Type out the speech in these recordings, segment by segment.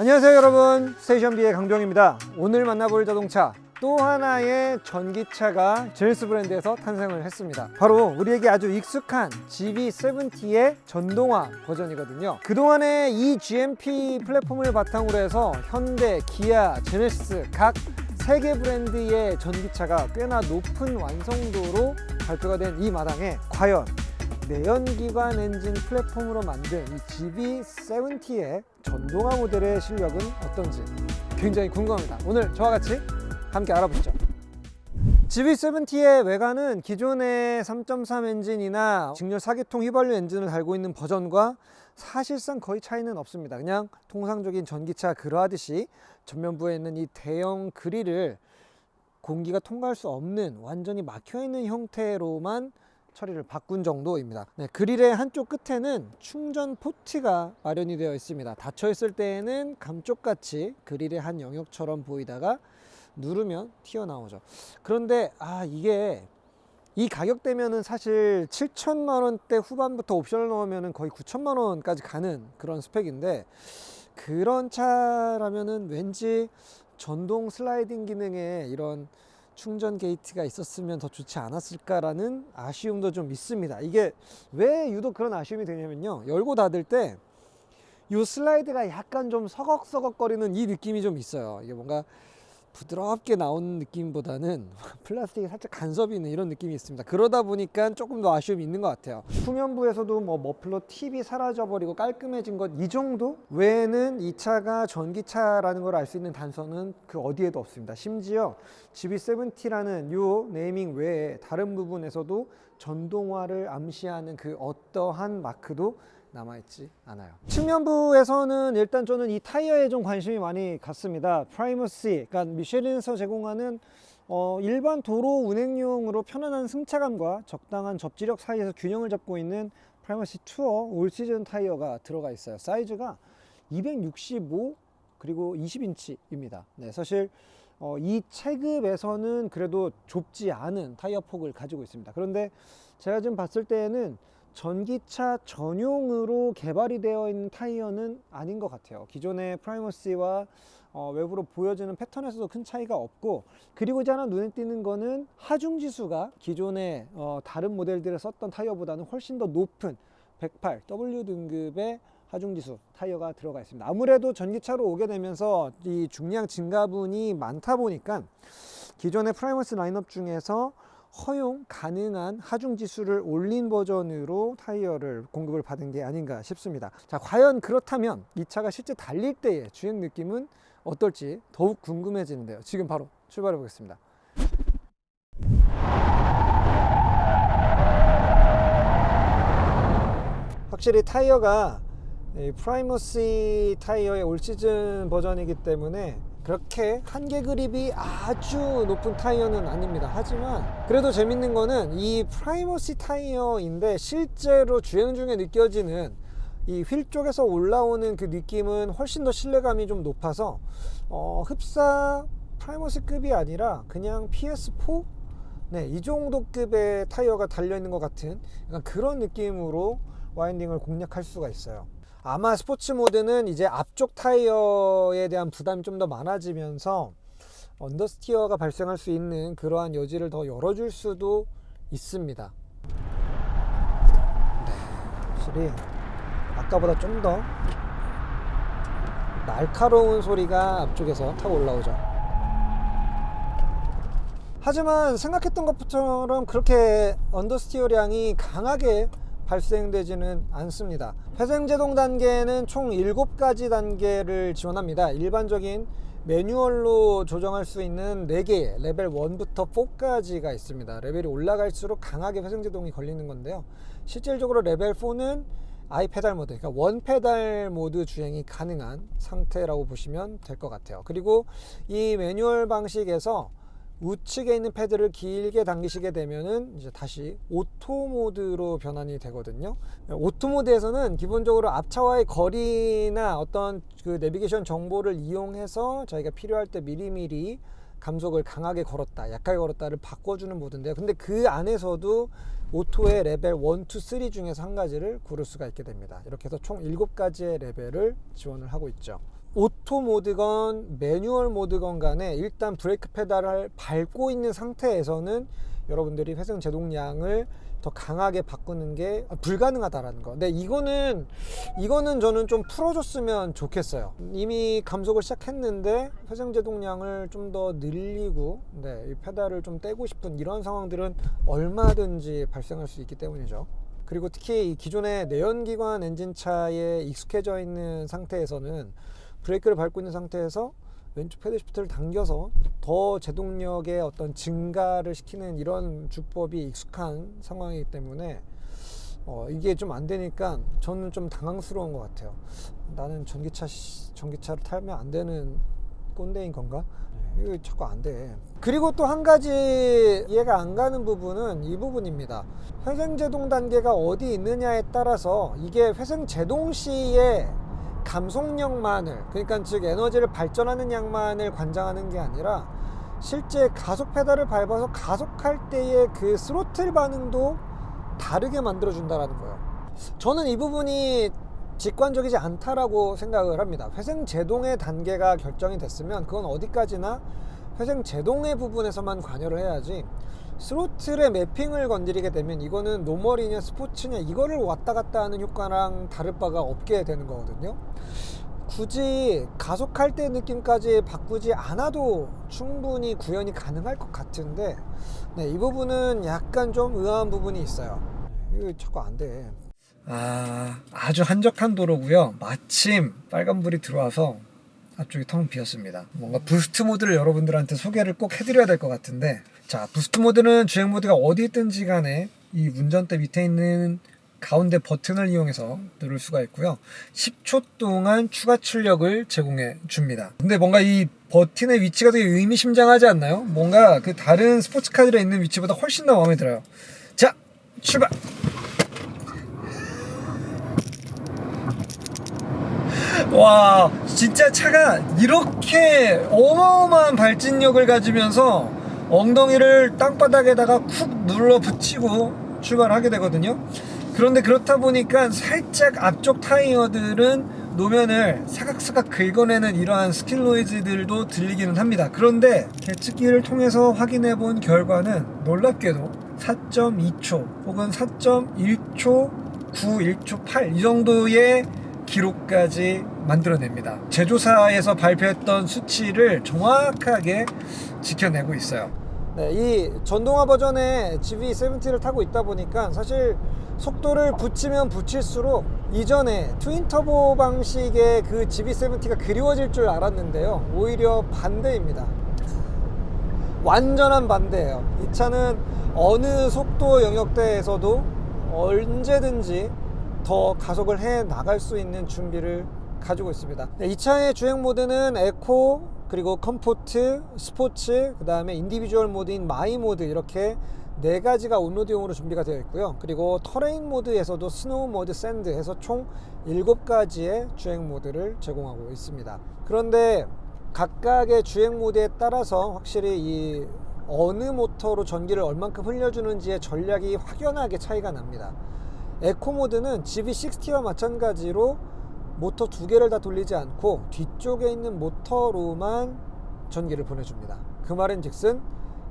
안녕하세요 여러분. 스테이션비의 강병입니다. 오늘 만나볼 자동차 또 하나의 전기차가 제네스 브랜드에서 탄생을 했습니다. 바로 우리에게 아주 익숙한 GB70의 전동화 버전이거든요. 그동안에 이 GMP 플랫폼을 바탕으로 해서 현대, 기아, 제네시스 각세개 브랜드의 전기차가 꽤나 높은 완성도로 발표가 된 이 마당에 과연 내연기관 엔진 플랫폼으로 만든 이 GB70의 전동화 모델의 실력은 어떤지 굉장히 궁금합니다. 오늘 저와 같이 함께 알아보시죠. GB70의 외관은 기존의 3.3 엔진이나 직렬 4기통 휘발유 엔진을 달고 있는 버전과 사실상 거의 차이는 없습니다. 그냥 통상적인 전기차 그러하듯이 전면부에 있는 이 대형 그릴을 공기가 통과할 수 없는 완전히 막혀 있는 형태로만 처리를 바꾼 정도입니다. 네, 그릴의 한쪽 끝에는 충전 포트가 마련이 되어 있습니다. 닫혀 있을 때에는 감쪽같이 그릴의 한 영역처럼 보이다가 누르면 튀어나오죠. 그런데 아 이게 이 가격대면은 사실 7천만 원대 후반부터 옵션을 넣으면은 거의 9천만 원까지 가는 그런 스펙인데 그런 차라면은 왠지 전동 슬라이딩 기능에 이런 충전 게이트가 있었으면 더 좋지 않았을까라는 아쉬움도 좀 있습니다. 이게 왜 유독 그런 아쉬움이 되냐면요. 열고 닫을 때 이 슬라이드가 약간 좀 서걱서걱거리는 이 느낌이 좀 있어요. 이게 뭔가 부드럽게 나오는 느낌보다는 플라스틱이 살짝 간섭이 있는 이런 느낌이 있습니다. 그러다 보니까 조금 더 아쉬움이 있는 것 같아요. 후면부에서도 뭐 머플러 팁이 사라져버리고 깔끔해진 것 이 정도 외에는 이 차가 전기차라는 걸 알 수 있는 단서는 그 어디에도 없습니다. 심지어 GB70라는 요 네이밍 외에 다른 부분에서도 전동화를 암시하는 그 어떠한 마크도 남아있지 않아요. 측면부에서는 일단 저는 이 타이어에 좀 관심이 많이 갔습니다. 프라이머시, 그러니까 미쉐린에서 제공하는 어, 일반 도로 운행용으로 편안한 승차감과 적당한 접지력 사이에서 균형을 잡고 있는 프라이머시 투어 올 시즌 타이어가 들어가 있어요. 사이즈가 265 그리고 20인치입니다. 네, 사실 어, 이 체급에서는 그래도 좁지 않은 타이어 폭을 가지고 있습니다. 그런데 제가 지금 봤을 때에는 전기차 전용으로 개발이 되어 있는 타이어는 아닌 것 같아요. 기존의 프라이머시와 어, 외부로 보여지는 패턴에서도 큰 차이가 없고 그리고 이제 하나 눈에 띄는 거는 하중 지수가 기존의 어, 다른 모델들에 썼던 타이어보다는 훨씬 더 높은 108 W 등급의 하중 지수 타이어가 들어가 있습니다. 아무래도 전기차로 오게 되면서 이 중량 증가분이 많다 보니까 기존의 프라이머스 라인업 중에서 허용 가능한 하중 지수를 올린 버전으로 타이어를 공급을 받은 게 아닌가 싶습니다. 자, 과연 그렇다면 이 차가 실제 달릴 때의 주행 느낌은 어떨지 더욱 궁금해지는데요. 지금 바로 출발해 보겠습니다. 확실히 타이어가 이 프라이머시 타이어의 올 시즌 버전이기 때문에 그렇게 한계 그립이 아주 높은 타이어는 아닙니다. 하지만 그래도 재밌는 거는 이 프라이머시 타이어인데 실제로 주행 중에 느껴지는 이 휠 쪽에서 올라오는 그 느낌은 훨씬 더 신뢰감이 좀 높아서 어, 흡사 프라이머시급이 아니라 그냥 PS4 네, 이 정도 급의 타이어가 달려 있는 것 같은 그런 느낌으로 와인딩을 공략할 수가 있어요. 아마 스포츠 모드는 이제 앞쪽 타이어에 대한 부담이 좀 더 많아지면서 언더스티어가 발생할 수 있는 그러한 여지를 더 열어줄 수도 있습니다. 네, 확실히 아까보다 좀 더 날카로운 소리가 앞쪽에서 타고 올라오죠. 하지만 생각했던 것처럼 그렇게 언더스티어량이 강하게 발생되지는 않습니다. 회생제동 단계는 총 7가지 단계를 지원합니다. 일반적인 매뉴얼로 조정할 수 있는 4개 레벨 1부터 4까지가 있습니다. 레벨이 올라갈수록 강하게 회생제동이 걸리는 건데요. 실질적으로 레벨 4는 아이 페달 모드, 그러니까 원 페달 모드 주행이 가능한 상태라고 보시면 될 것 같아요. 그리고 이 매뉴얼 방식에서 우측에 있는 패드를 길게 당기시게 되면은 이제 다시 오토 모드로 변환이 되거든요. 오토 모드에서는 기본적으로 앞차와의 거리나 어떤 그 내비게이션 정보를 이용해서 저희가 필요할 때 미리미리 감속을 강하게 걸었다, 약하게 걸었다를 바꿔주는 모드인데요. 근데 그 안에서도 오토의 레벨 1, 2, 3 중에서 한 가지를 고를 수가 있게 됩니다. 이렇게 해서 총 7가지의 레벨을 지원을 하고 있죠. 오토 모드건 매뉴얼 모드건 간에 일단 브레이크 페달을 밟고 있는 상태에서는 여러분들이 회생 제동량을 더 강하게 바꾸는 게 불가능하다라는 거. 근데 이거는 이거는 저는 좀 풀어줬으면 좋겠어요. 이미 감속을 시작했는데 회생 제동량을 좀 더 늘리고, 네, 이 페달을 좀 떼고 싶은 이런 상황들은 얼마든지 발생할 수 있기 때문이죠. 그리고 특히 이 기존의 내연기관 엔진차에 익숙해져 있는 상태에서는 브레이크를 밟고 있는 상태에서 왼쪽 패드 시프트를 당겨서 더 제동력의 어떤 증가를 시키는 이런 주법이 익숙한 상황이기 때문에 어, 이게 좀 안 되니까 저는 좀 당황스러운 것 같아요. 나는 전기차 시- 전기차를 타면 안 되는 꼰대인 건가? 이거 자꾸 안 돼. 그리고 또 한 가지 이해가 안 가는 부분은 이 부분입니다. 회생 제동 단계가 어디 있느냐에 따라서 이게 회생 제동 시에 감속력만을 그러니까 즉 에너지를 발전하는 양만을 관장하는 게 아니라 실제 가속 페달을 밟아서 가속할 때의 그 스로틀 반응도 다르게 만들어 준다라는 거예요. 저는 이 부분이 직관적이지 않다라고 생각을 합니다. 회생 제동의 단계가 결정이 됐으면 그건 어디까지나 회생 제동의 부분에서만 관여를 해야지 스로틀의 매핑을 건드리게 되면 이거는 노멀이냐 스포츠냐 이거를 왔다 갔다 하는 효과랑 다를 바가 없게 되는 거거든요. 굳이 가속할 때 느낌까지 바꾸지 않아도 충분히 구현이 가능할 것 같은데 네, 이 부분은 약간 좀 의아한 부분이 있어요. 이거 자꾸 안 돼. 아, 아주 한적한 도로고요. 마침 빨간불이 들어와서 앞쪽이 텅 비었습니다. 뭔가 부스트 모드를 여러분들한테 소개를 꼭 해드려야 될 것 같은데 자 부스트 모드는 주행 모드가 어디 있든지 간에 이 운전대 밑에 있는 가운데 버튼을 이용해서 누를 수가 있고요. 10초 동안 추가 출력을 제공해 줍니다. 근데 뭔가 이 버튼의 위치가 되게 의미심장하지 않나요? 뭔가 그 다른 스포츠카들에 있는 위치보다 훨씬 더 마음에 들어요. 자, 출발! 와 진짜 차가 이렇게 어마어마한 발진력을 가지면서 엉덩이를 땅바닥에다가 쿡 눌러 붙이고 출발하게 되거든요 그런데 그렇다 보니까 살짝 앞쪽 타이어들은 노면을 사각사각 긁어내는 이러한 스킬 노이즈들도 들리기는 합니다 그런데 계측기를 통해서 확인해 본 결과는 놀랍게도 4.2초 혹은 4.1초 9, 1초 8 이 정도의 기록까지 만들어냅니다. 제조사에서 발표했던 수치를 정확하게 지켜내고 있어요. 네, 이 전동화 버전의 GV70를 타고 있다 보니까 사실 속도를 붙이면 붙일수록 이전에 트윈 터보 방식의 그 GV70가 그리워질 줄 알았는데요. 오히려 반대입니다. 완전한 반대예요. 이 차는 어느 속도 영역대에서도 언제든지 더 가속을 해 나갈 수 있는 준비를 가지고 있습니다. 네, 이 차의 주행 모드는 에코, 그리고 컴포트, 스포츠, 그 다음에 인디비주얼 모드인 마이 모드 이렇게 네 가지가 온로드용으로 준비가 되어 있고요. 그리고 터레인 모드에서도 스노우 모드, 샌드 해서 총 일곱 가지의 주행 모드를 제공하고 있습니다. 그런데 각각의 주행 모드에 따라서 확실히 이 어느 모터로 전기를 얼만큼 흘려주는지의 전략이 확연하게 차이가 납니다. 에코 모드는 GV60와 마찬가지로 모터 두 개를 다 돌리지 않고 뒤쪽에 있는 모터로만 전기를 보내줍니다. 그 말은 즉슨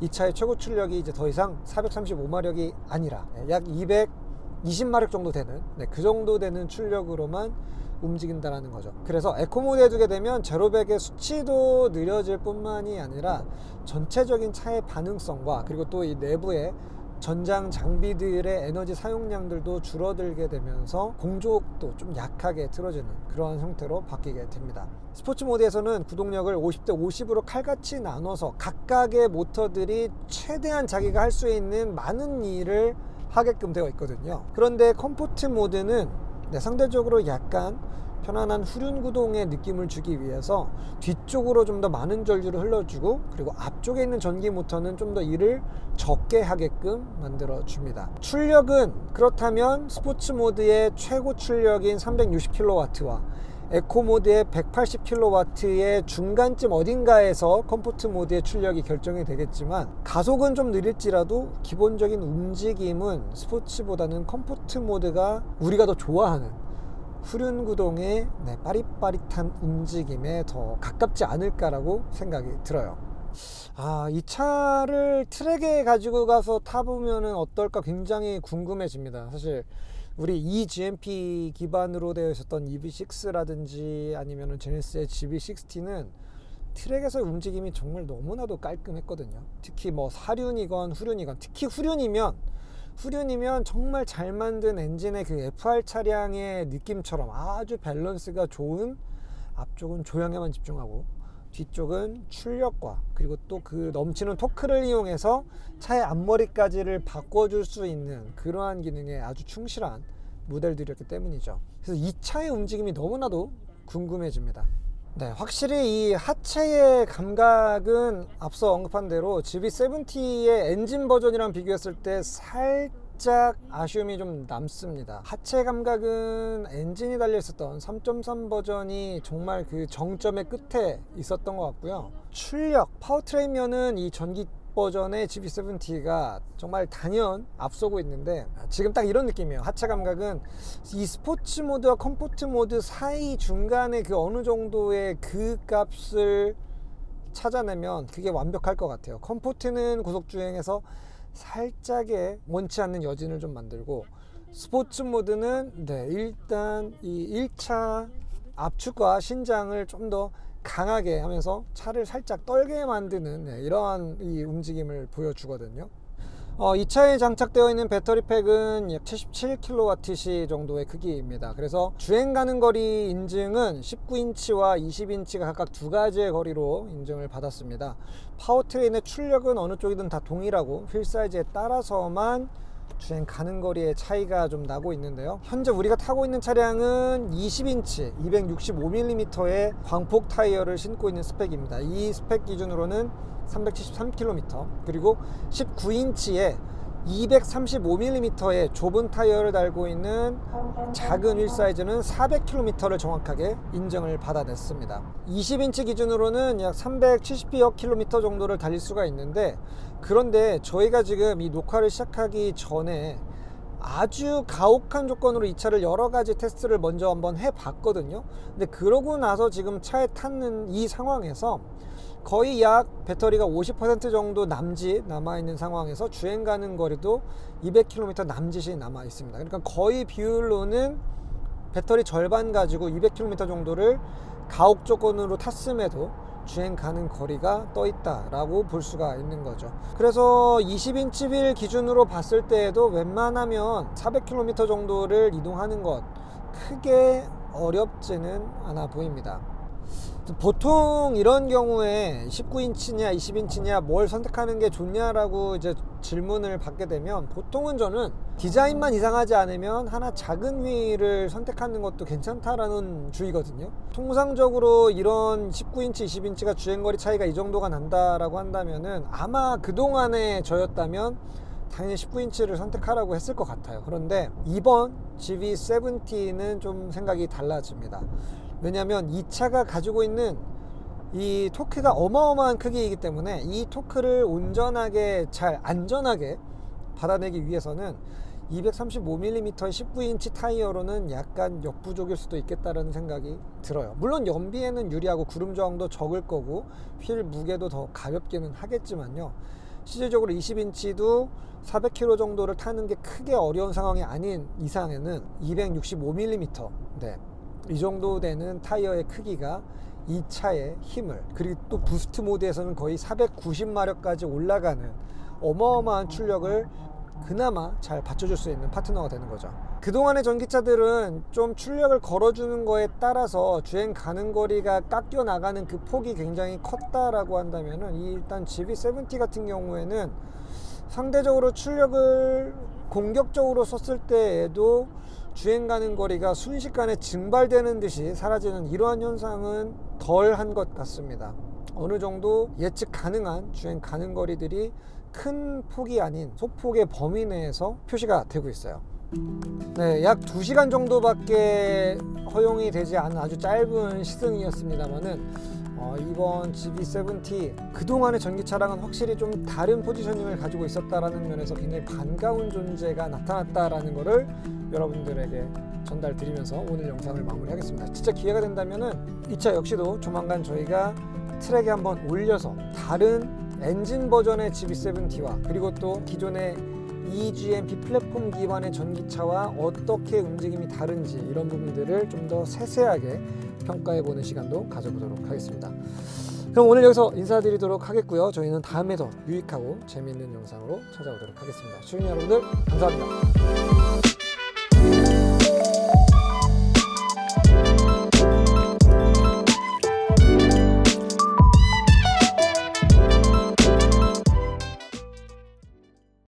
이 차의 최고 출력이 이제 더 이상 435마력이 아니라 약 220마력 정도 되는 네, 그 정도 되는 출력으로만 움직인다라는 거죠. 그래서 에코 모드에 두게 되면 제로백의 수치도 느려질 뿐만이 아니라 전체적인 차의 반응성과 그리고 또 이 내부에 전장 장비들의 에너지 사용량들도 줄어들게 되면서 공조도 좀 약하게 틀어지는 그러한 형태로 바뀌게 됩니다. 스포츠 모드에서는 구동력을 50대 50으로 칼같이 나눠서 각각의 모터들이 최대한 자기가 할 수 있는 많은 일을 하게끔 되어 있거든요. 그런데 컴포트 모드는 네, 상대적으로 약간 편안한 후륜 구동의 느낌을 주기 위해서 뒤쪽으로 좀 더 많은 전류를 흘러주고 그리고 앞쪽에 있는 전기 모터는 좀 더 일을 적게 하게끔 만들어 줍니다. 출력은 그렇다면 스포츠 모드의 최고 출력인 360kW와 에코 모드의 180kW의 중간쯤 어딘가에서 컴포트 모드의 출력이 결정이 되겠지만 가속은 좀 느릴지라도 기본적인 움직임은 스포츠보다는 컴포트 모드가 우리가 더 좋아하는 후륜 구동의 네, 빠릿빠릿한 움직임에 더 가깝지 않을까라고 생각이 들어요. 아, 이 차를 트랙에 가지고 가서 타보면은 어떨까 굉장히 궁금해집니다. 사실 우리 eGMP 기반으로 되어 있었던 EV6라든지 아니면은 제네시스의 GV60는 트랙에서 움직임이 정말 너무나도 깔끔했거든요. 특히 뭐 사륜이건 후륜이건 특히 후륜이면 후륜이면 정말 잘 만든 엔진의 그 FR 차량의 느낌처럼 아주 밸런스가 좋은 앞쪽은 조형에만 집중하고 뒤쪽은 출력과 그리고 또 그 넘치는 토크를 이용해서 차의 앞머리까지를 바꿔줄 수 있는 그러한 기능에 아주 충실한 모델들이었기 때문이죠. 그래서 이 차의 움직임이 너무나도 궁금해집니다. 네, 확실히 이 하체의 감각은 앞서 언급한 대로 GV70의 엔진 버전이랑 비교했을 때 살짝 아쉬움이 좀 남습니다. 하체 감각은 엔진이 달려 있었던 3.3 버전이 정말 그 정점의 끝에 있었던 것 같고요. 출력, 파워트레인면은 이 전기 버전의 GV70가 정말 단연 앞서고 있는데 지금 딱 이런 느낌이에요. 하체 감각은 이 스포츠 모드와 컴포트 모드 사이 중간에 그 어느 정도의 그 값을 찾아내면 그게 완벽할 것 같아요. 컴포트는 고속 주행에서 살짝의 원치 않는 여진을 좀 만들고 스포츠 모드는 네, 일단 이 1차 압축과 신장을 좀더 강하게 하면서 차를 살짝 떨게 만드는 네, 이러한 이 움직임을 보여주거든요. 어, 이 차에 장착되어 있는 배터리 팩은 약 77kWh 정도의 크기입니다. 그래서 주행 가는 거리 인증은 19인치와 20인치가 각각 두 가지의 거리로 인증을 받았습니다. 파워트레인의 출력은 어느 쪽이든 다 동일하고 휠 사이즈에 따라서만 주행 가는 거리의 차이가 좀 나고 있는데요. 현재 우리가 타고 있는 차량은 20인치 265mm의 광폭 타이어를 신고 있는 스펙입니다. 이 스펙 기준으로는 373km 그리고 19인치에 235mm의 좁은 타이어를 달고 있는 작은 휠 사이즈는 400km를 정확하게 인정을 받아냈습니다. 20인치 기준으로는 약 370여 km 정도를 달릴 수가 있는데 그런데 저희가 지금 이 녹화를 시작하기 전에 아주 가혹한 조건으로 이 차를 여러 가지 테스트를 먼저 한번 해봤거든요. 근데 그러고 나서 지금 차에 탔는 이 상황에서 거의 약 배터리가 50% 정도 남짓 남아 있는 상황에서 주행 가는 거리도 200km 남짓이 남아 있습니다. 그러니까 거의 비율로는 배터리 절반 가지고 200km 정도를 가옥 조건으로 탔음에도 주행 가는 거리가 떠 있다라고 볼 수가 있는 거죠. 그래서 20인치 휠 기준으로 봤을 때에도 웬만하면 400km 정도를 이동하는 것 크게 어렵지는 않아 보입니다. 보통 이런 경우에 19인치냐 20인치냐 뭘 선택하는 게 좋냐라고 이제 질문을 받게 되면 보통은 저는 디자인만 이상하지 않으면 하나 작은 휠을 선택하는 것도 괜찮다라는 주의거든요. 통상적으로 이런 19인치 20인치가 주행거리 차이가 이 정도가 난다라고 한다면은 아마 그동안에 저였다면 당연히 19인치를 선택하라고 했을 것 같아요. 그런데 이번 GV70는 좀 생각이 달라집니다. 왜냐하면 이 차가 가지고 있는 이 토크가 어마어마한 크기이기 때문에 이 토크를 온전하게 잘 안전하게 받아내기 위해서는 235mm의 19인치 타이어로는 약간 역부족일 수도 있겠다라는 생각이 들어요. 물론 연비에는 유리하고 구름 저항도 적을 거고 휠 무게도 더 가볍기는 하겠지만요. 실질적으로 20인치도 400km 정도를 타는 게 크게 어려운 상황이 아닌 이상에는 265mm 네. 이 정도 되는 타이어의 크기가 이 차의 힘을 그리고 또 부스트 모드에서는 거의 490마력까지 올라가는 어마어마한 출력을 그나마 잘 받쳐줄 수 있는 파트너가 되는 거죠. 그동안의 전기차들은 좀 출력을 걸어주는 거에 따라서 주행 가는 거리가 깎여 나가는 그 폭이 굉장히 컸다라고 한다면은 이 일단 GV70 같은 경우에는 상대적으로 출력을 공격적으로 썼을 때에도 주행 가는 거리가 순식간에 증발되는 듯이 사라지는 이러한 현상은 덜한 것 같습니다. 어느 정도 예측 가능한 주행 가는 거리들이 큰 폭이 아닌 소폭의 범위 내에서 표시가 되고 있어요. 네, 약 2시간 정도밖에 허용이 되지 않은 아주 짧은 시승이었습니다만은 어, 이번 GB70 그동안의 전기차랑은 확실히 좀 다른 포지셔닝을 가지고 있었다라는 면에서 굉장히 반가운 존재가 나타났다라는 거를 여러분들에게 전달 드리면서 오늘 영상을 마무리하겠습니다. 진짜 기회가 된다면은 이 차 역시도 조만간 저희가 트랙에 한번 올려서 다른 엔진 버전의 GB70T와 그리고 또 기존의 EGMP 플랫폼 기반의 전기차와 어떻게 움직임이 다른지 이런 부분들을 좀 더 세세하게 평가해 보는 시간도 가져보도록 하겠습니다. 그럼 오늘 여기서 인사드리도록 하겠고요. 저희는 다음에 더 유익하고 재미있는 영상으로 찾아오도록 하겠습니다. 시청자 여러분들 감사합니다.